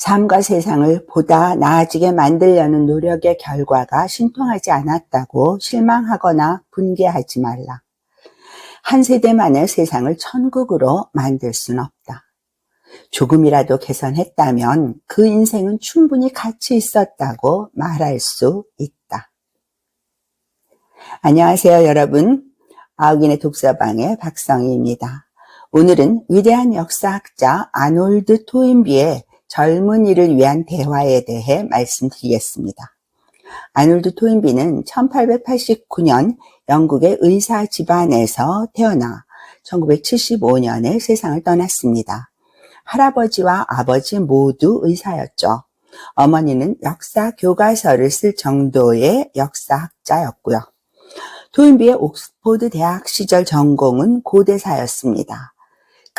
삶과 세상을 보다 나아지게 만들려는 노력의 결과가 신통하지 않았다고 실망하거나 분개하지 말라. 한 세대만의 세상을 천국으로 만들 순 없다. 조금이라도 개선했다면 그 인생은 충분히 가치 있었다고 말할 수 있다. 안녕하세요, 여러분. 아우긴의 독서방의 박성희입니다. 오늘은 위대한 역사학자 아놀드 토인비의 젊은이를 위한 대화에 대해 말씀드리겠습니다. 아놀드 토인비는 1889년 영국의 의사 집안에서 태어나 1975년에 세상을 떠났습니다. 할아버지와 아버지 모두 의사였죠. 어머니는 역사 교과서를 쓸 정도의 역사학자였고요. 토인비의 옥스포드 대학 시절 전공은 고대사였습니다.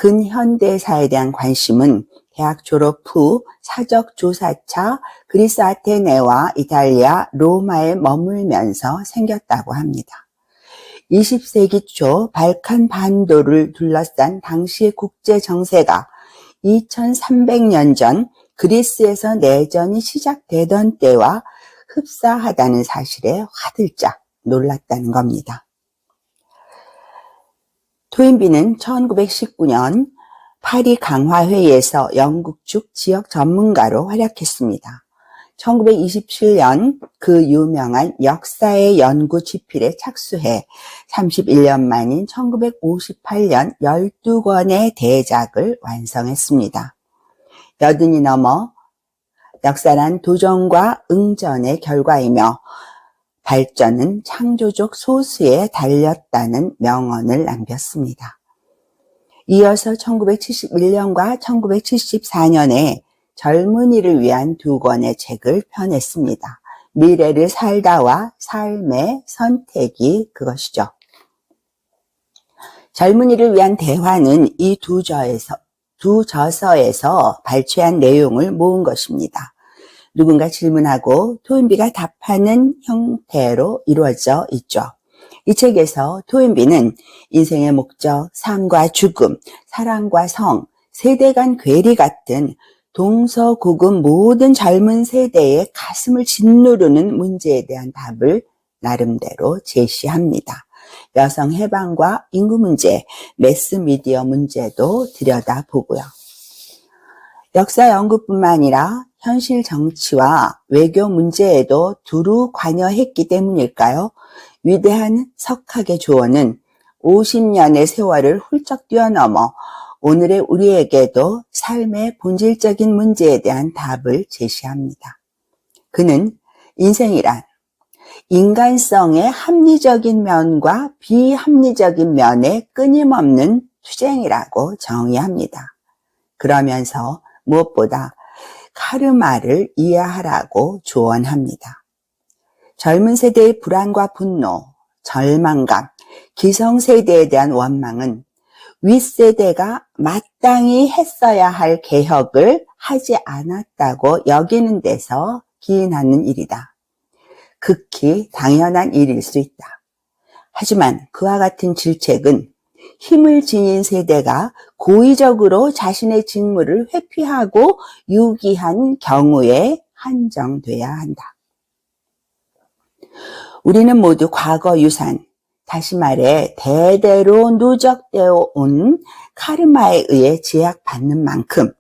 근현대사에 대한 관심은 대학 졸업 후 사적 조사차 그리스 아테네와 이탈리아 로마에 머물면서 생겼다고 합니다. 20세기 초 발칸 반도를 둘러싼 당시의 국제 정세가 2300년 전 그리스에서 내전이 시작되던 때와 흡사하다는 사실에 화들짝 놀랐다는 겁니다. 토인비는 1919년 파리 강화회의에서 영국 축 지역 전문가로 활약했습니다. 1927년 그 유명한 역사의 연구 지필에 착수해 31년 만인 1958년 12권의 대작을 완성했습니다. 여든이 넘어 역사란 도전과 응전의 결과이며 발전은 창조적 소수에 달렸다는 명언을 남겼습니다. 이어서 1971년과 1974년에 젊은이를 위한 두 권의 책을 펴냈습니다. 미래를 살다와 삶의 선택이 그것이죠. 젊은이를 위한 대화는 이 두 저서에서 발췌한 내용을 모은 것입니다. 누군가 질문하고 토인비가 답하는 형태로 이루어져 있죠. 이 책에서 토인비는 인생의 목적, 삶과 죽음, 사랑과 성, 세대 간 괴리 같은 동서고금 모든 젊은 세대의 가슴을 짓누르는 문제에 대한 답을 나름대로 제시합니다. 여성 해방과 인구 문제, 매스미디어 문제도 들여다보고요. 역사 연구뿐만 아니라 현실 정치와 외교 문제에도 두루 관여했기 때문일까요? 위대한 석학의 조언은 50년의 세월을 훌쩍 뛰어넘어 오늘의 우리에게도 삶의 본질적인 문제에 대한 답을 제시합니다. 그는 인생이란 인간성의 합리적인 면과 비합리적인 면의 끊임없는 투쟁이라고 정의합니다. 그러면서 무엇보다 카르마를 이해하라고 조언합니다. 젊은 세대의 불안과 분노, 절망감, 기성세대에 대한 원망은 윗세대가 마땅히 했어야 할 개혁을 하지 않았다고 여기는 데서 기인하는 일이다. 극히 당연한 일일 수 있다. 하지만 그와 같은 질책은 힘을 지닌 세대가 고의적으로 자신의 직무를 회피하고 유기한 경우에 한정돼야 한다. 우리는 모두 과거 유산, 다시 말해 대대로 누적되어 온 카르마에 의해 제약받는 만큼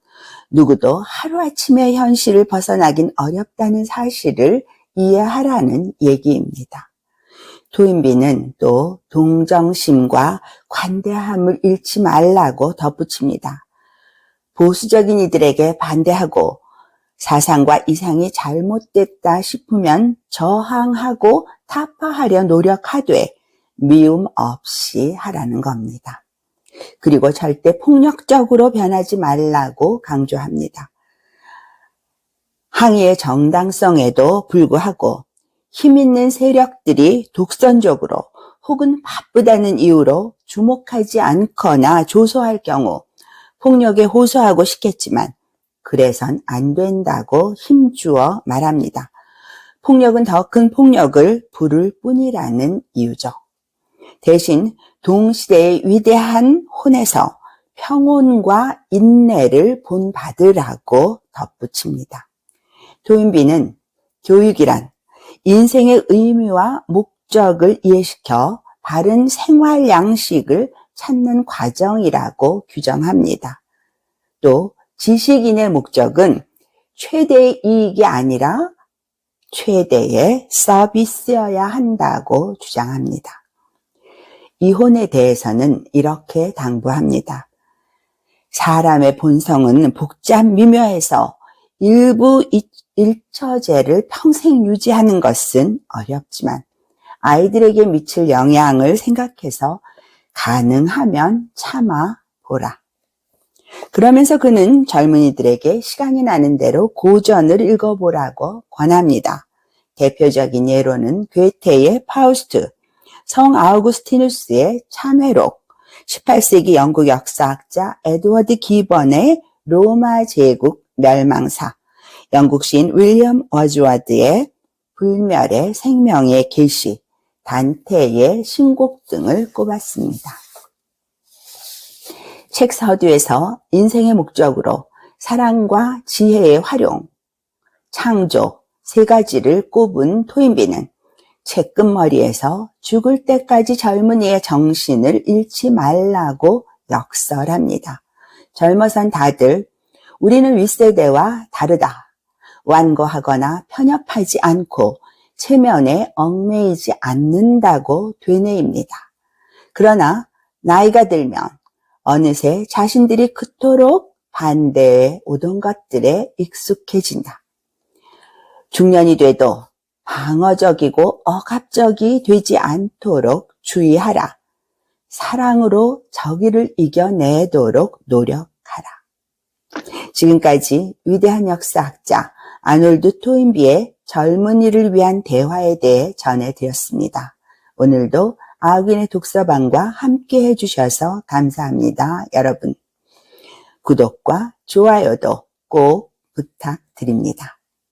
누구도 하루아침에 현실을 벗어나긴 어렵다는 사실을 이해하라는 얘기입니다. 도인비는 또 동정심과 관대함을 잃지 말라고 덧붙입니다. 보수적인 이들에게 반대하고 사상과 이상이 잘못됐다 싶으면 저항하고 타파하려 노력하되 미움 없이 하라는 겁니다. 그리고 절대 폭력적으로 변하지 말라고 강조합니다. 항의의 정당성에도 불구하고 힘 있는 세력들이 독선적으로 혹은 바쁘다는 이유로 주목하지 않거나 조소할 경우 폭력에 호소하고 싶겠지만 그래선 안 된다고 힘주어 말합니다. 폭력은 더 큰 폭력을 부를 뿐이라는 이유죠. 대신 동시대의 위대한 혼에서 평온과 인내를 본받으라고 덧붙입니다. 토인비는 교육이란 인생의 의미와 목적을 이해시켜 바른 생활 양식을 찾는 과정이라고 규정합니다. 또 지식인의 목적은 최대의 이익이 아니라 최대의 서비스여야 한다고 주장합니다. 이혼에 대해서는 이렇게 당부합니다. 사람의 본성은 복잡 미묘해서 일부 일처제를 평생 유지하는 것은 어렵지만 아이들에게 미칠 영향을 생각해서 가능하면 참아 보라. 그러면서 그는 젊은이들에게 시간이 나는 대로 고전을 읽어보라고 권합니다. 대표적인 예로는 괴테의 파우스트, 성 아우구스티누스의 참회록, 18세기 영국 역사학자 에드워드 기번의 로마 제국 멸망사, 영국 시인 윌리엄 워즈워드의 불멸의 생명의 계시, 단테의 신곡 등을 꼽았습니다. 책 서두에서 인생의 목적으로 사랑과 지혜의 활용, 창조 세 가지를 꼽은 토인비는 책 끝머리에서 죽을 때까지 젊은이의 정신을 잃지 말라고 역설합니다. 젊어선 다들 우리는 윗세대와 다르다. 완고하거나 편협하지 않고 체면에 얽매이지 않는다고 되뇌입니다. 그러나 나이가 들면 어느새 자신들이 그토록 반대해 오던 것들에 익숙해진다. 중년이 돼도 방어적이고 억압적이 되지 않도록 주의하라. 사랑으로 저기를 이겨내도록 노력하라. 지금까지 위대한 역사학자 아놀드 토인비의 젊은이를 위한 대화에 대해 전해드렸습니다. 오늘도 아욱인의 독서방과 함께 해주셔서 감사합니다. 여러분. 구독과 좋아요도 꼭 부탁드립니다.